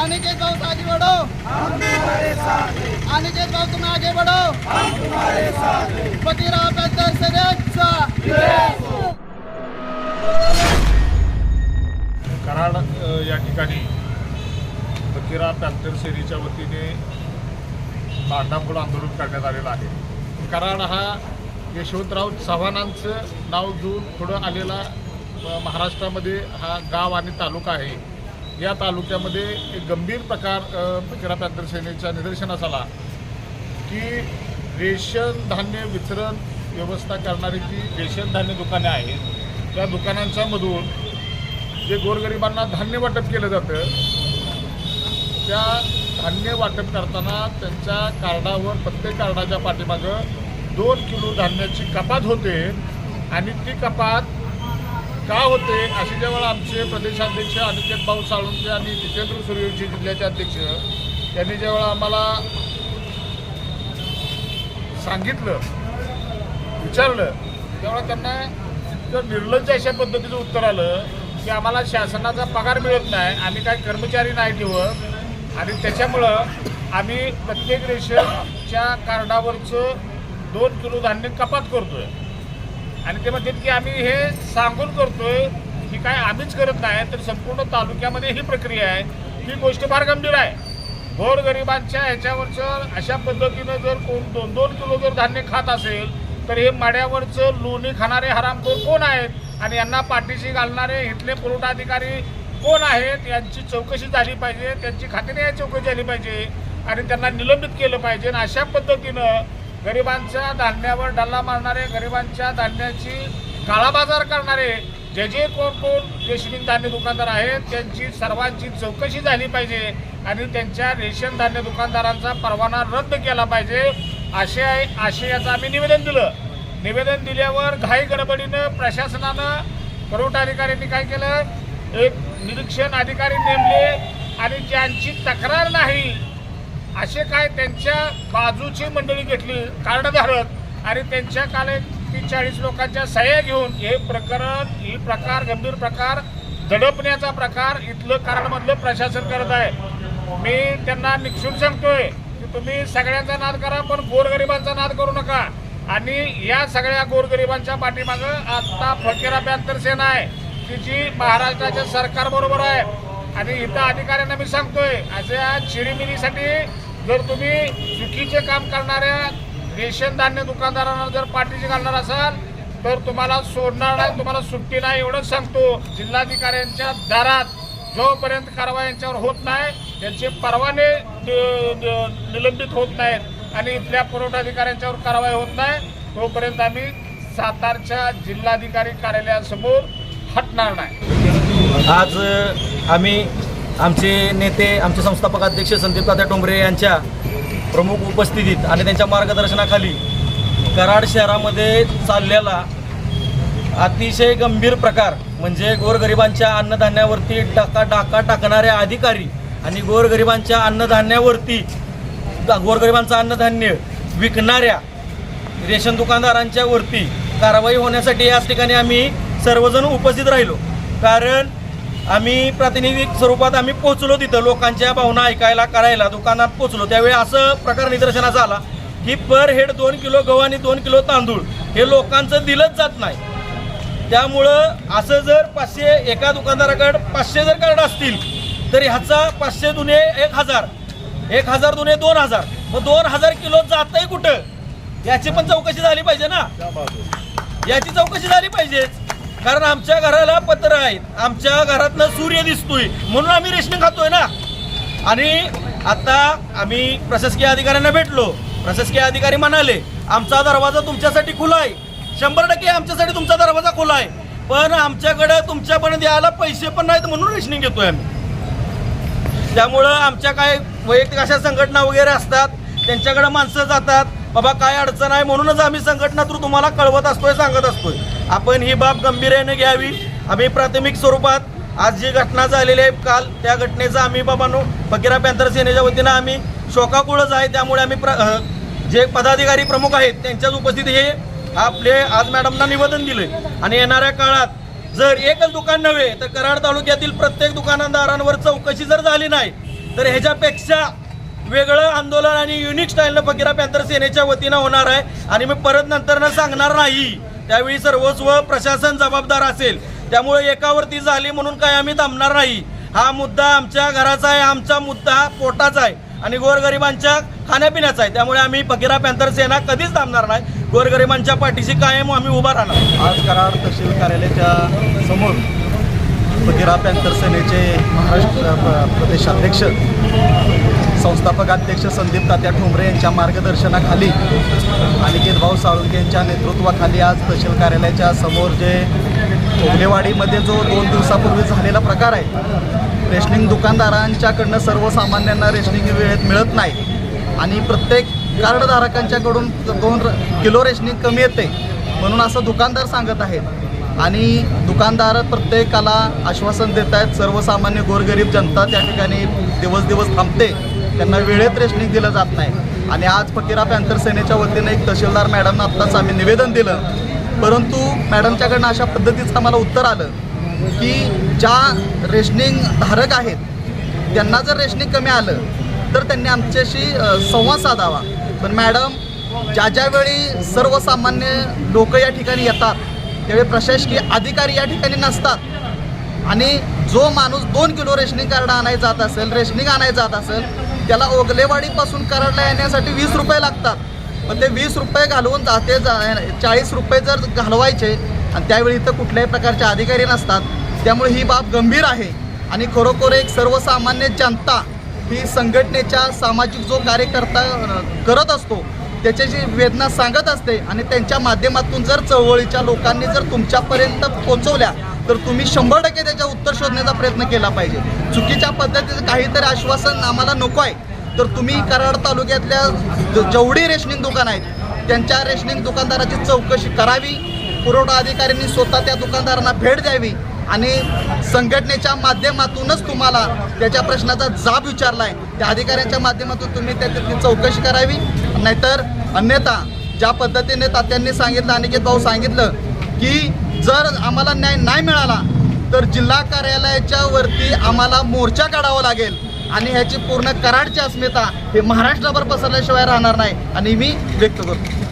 अनिकेत भाऊ आगे बढ़ो। अनिकेत भाऊ तुम आगे बढ़ो। फकीरा बेहतर से रेटचा कराड या ठिकाणी फकीरा पॅन्थर सेनेच्या वतीने भांडाफोड आंदोलन करण्यात आलेलं आहे. कराड हा यशवंतराव चव्हाणांचं नाव घेऊन पुढं आलेला महाराष्ट्रामध्ये हा गाव आणि तालुका आहे. या तालुक्यामध्ये एक गंभीर प्रकार अ, सेनेच्या निदर्शनास आला की रेशन धान्य वितरण व्यवस्था करणारी जी रेशन धान्य दुकाने आहेत त्या दुकानांच्यामधून जे गोरगरिबांना धान्य वाटप केलं जातं त्या धान्य वाटप करताना त्यांच्या कार्डावर प्रत्येक कार्डाच्या पाठीमागं दोन किलो धान्याची कपात होते आणि ती कपात का होते? अशी जेव्हा आमचे प्रदेशाध्यक्ष अनिकेत भाऊ साळुंके आणि जितेंद्र सूर्यवंशी जिल्ह्याचे अध्यक्ष त्यांनी जेव्हा आम्हाला सांगितलं विचारलं. तेव्हा त्यांना इतकं निर्लज्ज अशा पद्धतीचं उत्तर आलं की आम्हाला शासनाचा पगार मिळत नाही आम्ही काही कर्मचारी नाही ठेवत. आणि त्याच्यामुळं आम्ही प्रत्येक रेशनच्या कार्डावरचं दोन किलो धान्य कपात करतोय. आणि ते म्हणतात की आम्ही हे सांगून करतोय ही काय आम्हीच करत नाही तर संपूर्ण तालुक्यामध्ये ही प्रक्रिया आहे. ही गोष्ट फार गंभीर आहे. गोरगरिबांच्या ह्याच्यावरचं अशा पद्धतीनं जर कोण दोन दोन किलो जर धान्य खात असेल तर हे माड्यावरचं लोणी खाणारे हरामखोर कोण आहेत? आणि यांना पाठीशी घालणारे इथले पुरवठा अधिकारी कोण आहेत? यांची चौकशी झाली पाहिजे त्यांची खात्रीने चौकशी झाली पाहिजे आणि त्यांना निलंबित केलं पाहिजे. आणि अशा पद्धतीनं गरिबांच्या धान्यावर डल्ला मारणारे गरिबांच्या धान्याची काळाबाजार करणारे जे जे कोण कोण रेशनिंग धान्य दुकानदार आहेत त्यांची सर्वांची चौकशी झाली पाहिजे आणि त्यांच्या रेशन धान्य दुकानदारांचा परवाना रद्द केला पाहिजे असे आशयाचं आम्ही निवेदन दिलं. निवेदन दिल्यावर घाई गडबडीनं प्रशासनानं पुरवठा अधिकाऱ्यांनी काय केलं? एक निरीक्षण अधिकारी नेमले आणि ज्यांची तक्रार नाही असे काय त्यांच्या बाजूची मंडळी घेतली कार्डधारक आणि त्यांच्या काले तीस चाळीस लोकांच्या सह्या घेऊन हे प्रकरण ही प्रकार गंभीर प्रकार दडपण्याचा प्रकार इथलं कारणमधलं प्रशासन करत आहे. मी त्यांना निक्षून सांगतोय की तुम्ही सगळ्यांचा नाद करा पण गोरगरिबांचा नाद करू नका. आणि या सगळ्या गोरगरिबांच्या पाठीमागं आता फकीर बॅन्तर सेना आहे की जी महाराष्ट्राच्या सरकारबरोबर आहे. आणि इथं अधिकाऱ्यांना मी सांगतोय अशा चिरीमिरीसाठी जर तुम्ही चुकीचे काम करणाऱ्या रेशन धान्य दुकानदारांना जर पाठीशी घालणार असाल तर तुम्हाला सोडणार नाही तुम्हाला सुट्टी नाही एवढंच सांगतो. जिल्हाधिकाऱ्यांच्या दारात जोपर्यंत कारवाई यांच्यावर होत नाही त्यांचे परवाने निलंबित होत नाहीत आणि इथल्या पुरवठा अधिकाऱ्यांच्यावर कारवाई होत नाही तोपर्यंत आम्ही सातारच्या जिल्हाधिकारी कार्यालयासमोर हटणार नाही. आज आम्ही आमचे नेते आमचे संस्थापक अध्यक्ष संदीप तात्या टोंबरे यांच्या प्रमुख उपस्थितीत आणि त्यांच्या मार्गदर्शनाखाली कराड शहरामध्ये चाललेला अतिशय गंभीर प्रकार म्हणजे गोरगरिबांच्या अन्नधान्यावरती टाका डाका टाकणाऱ्या अधिकारी आणि गोरगरिबांच्या अन्नधान्यावरती गोरगरिबांचं अन्नधान्य विकणाऱ्या रेशन दुकानदारांच्या वरती कारवाई होण्यासाठी याच ठिकाणी आम्ही सर्वजण उपस्थित राहिलो. कारण आम्ही प्रातिनिधिक स्वरूपात आम्ही पोचलो तिथं लोकांच्या भावना ऐकायला करायला दुकानात पोचलो त्यावेळी असं प्रकार निदर्शनास आला की पर हेड दोन किलो गहू आणि दोन किलो तांदूळ हे लोकांचं दिलंच जात नाही. त्यामुळं असं जर पाचशे एका दुकानदाराकडे पाचशे जर कार्ड असतील तर ह्याचा पाचशे दुने एक हजार एक हजार दुने दोन हजार मग दोन हजार किलो जातंय कुठं? याची पण चौकशी झाली पाहिजे ना? याची चौकशी झाली पाहिजे. कारण आमच्या घराला पत्र आहेत. आमच्या घरातनं सूर्य दिसतोय. म्हणून आम्ही रेशनिंग खातोय ना. आणि आता आम्ही प्रशासकीय अधिकाऱ्यांना भेटलो. प्रशासकीय अधिकारी म्हणाले आमचा दरवाजा तुमच्यासाठी खुला आहे. शंभर टक्के आमच्यासाठी तुमचा दरवाजा खुला आहे. पण आमच्याकडं तुमच्यापर्यंत यायला पैसे पण नाहीत म्हणून रेशनिंग घेतोय आम्ही. त्यामुळं आमच्या काय वैयक्तिक अशा संघटना वगैरे असतात त्यांच्याकडं माणसं जातात. बाबा काय अडचण आहे? म्हणूनच आम्ही संघटना थ्रू तुम्हाला कळवत असतोय सांगत असतोय. आपण ही बाब गंभीर्याने घ्यावी. आम्ही प्राथमिक स्वरूपात आज जी घटना झालेली आहे काल त्या घटनेचा आम्ही बाबांनो फकीरा पॅन्थर सेनेच्या वतीनं आम्ही शोकाकुळच आहे. त्यामुळे आम्ही प्र जे पदाधिकारी प्रमुख आहेत त्यांच्याच उपस्थिती हे आपले आज मॅडमना निवेदन दिले आणि येणाऱ्या काळात जर एकच दुकान नव्हे तर कराड तालुक्यातील प्रत्येक दुकानदारांवर चौकशी जर झाली नाही तर ह्याच्यापेक्षा वेगळं आंदोलन आणि युनिक स्टाईलनं फकीरा पॅंथर सेनेच्या वतीनं होणार आहे. आणि मी परत नंतरनं सांगणार नाही. त्यावेळी सर्वस्व प्रशासन जबाबदार असेल. त्यामुळे एकावरती झाली म्हणून काय आम्ही थांबणार नाही. हा मुद्दा आमच्या घराचा आहे आमचा मुद्दा हा पोटाचा आहे आणि गोरगरिबांच्या खाण्यापिण्याचा आहे. त्यामुळे आम्ही फकीरा पॅंथर सेना कधीच थांबणार नाही. गोरगरिबांच्या पाठीशी कायम आम्ही उभा राहणार. आज करार तहसील कार्यालयाच्या समोर फकीरा अंतरसेनेचे सेनेचे महाराष्ट्र प्रदेशाध्यक्ष संस्थापक अध्यक्ष संदीप तात्या ठोंबरे यांच्या मार्गदर्शनाखाली अनिकेत भाऊ साळुंके यांच्या नेतृत्वाखाली आज तहसील कार्यालयाच्या समोर जे ओगलेवाडीमध्ये जो दोन दिवसापूर्वी झालेला प्रकार आहे रेशनिंग दुकानदारांच्याकडनं सर्वसामान्यांना रेशनिंग वेळेत मिळत नाही आणि प्रत्येक कार्डधारकांच्याकडून दोन र- किलो रेशनिंग कमी येते म्हणून असं दुकानदार सांगत आहेत. आणि दुकानदार प्रत्येकाला आश्वासन देत आहेत सर्वसामान्य गोरगरीब जनता त्या ठिकाणी दिवस दिवस थांबते. त्यांना वेळेत रेशनिंग दिलं जात नाही. आणि आज फकीरा पॅन्थर सेनेच्या वतीने एक तहसीलदार मॅडमना आत्ताच आम्ही निवेदन दिलं. परंतु मॅडमच्याकडनं अशा पद्धतीचं आम्हाला उत्तर आलं की ज्या रेशनिंग धारक आहेत त्यांना जर रेशनिंग कमी आलं तर त्यांनी आमच्याशी संवाद साधावा. पण मॅडम ज्या ज्यावेळी सर्वसामान्य लोक या ठिकाणी येतात त्यावेळी प्रशासकीय अधिकारी या ठिकाणी नसतात. आणि जो माणूस दोन किलो रेशनिंग कार्ड आणाय जात असेल रेशनिंग आणायचं जात असेल त्याला ओगलेवाडीपासून कराडला येण्यासाठी वीस रुपये लागतात. पण ते वीस रुपये घालवून जाते चाळीस रुपये जर घालवायचे आणि त्यावेळी इथं कुठल्याही प्रकारचे अधिकारी नसतात त्यामुळे ही बाब गंभीर आहे. आणि खरोखर एक सर्वसामान्य जनता ही संघटनेच्या सामाजिक जो कार्यकर्ता करत असतो त्याच्याची वेदना सांगत असते आणि त्यांच्या माध्यमातून जर चळवळीच्या लोकांनी जर तुमच्यापर्यंत पोहोचवल्या तर तुम्ही शंभर टक्के त्याच्या उत्तर शोधण्याचा प्रयत्न केला पाहिजे. चुकीच्या पद्धतीचं काहीतरी आश्वासन आम्हाला नको आहे. तर तुम्ही कराड तालुक्यातल्या ज- जेवढी रेशनिंग दुकान आहेत. त्यांच्या रेशनिंग दुकानदाराची चौकशी करावी. पुरवठा अधिकाऱ्यांनी स्वतः त्या दुकानदारांना भेट द्यावी. आणि संघटनेच्या माध्यमातूनच तुम्हाला त्याच्या प्रश्नाचा जाब विचारला आहे त्या अधिकाऱ्यांच्या माध्यमातून तुम्ही त्याची चौकशी करावी. नाहीतर अन्यथा ज्या पद्धतीने तात्यांनी सांगितलं अनिकेत भाऊ सांगितलं की जर आम्हाला न्याय नाही मिळाला तर जिल्हा कार्यालयाच्या वरती आम्हाला मोर्चा काढावा लागेल आणि ह्याची पूर्ण कराडची अस्मिता हे महाराष्ट्रभर पसरल्याशिवाय राहणार नाही. आणि मी व्यक्त करतो.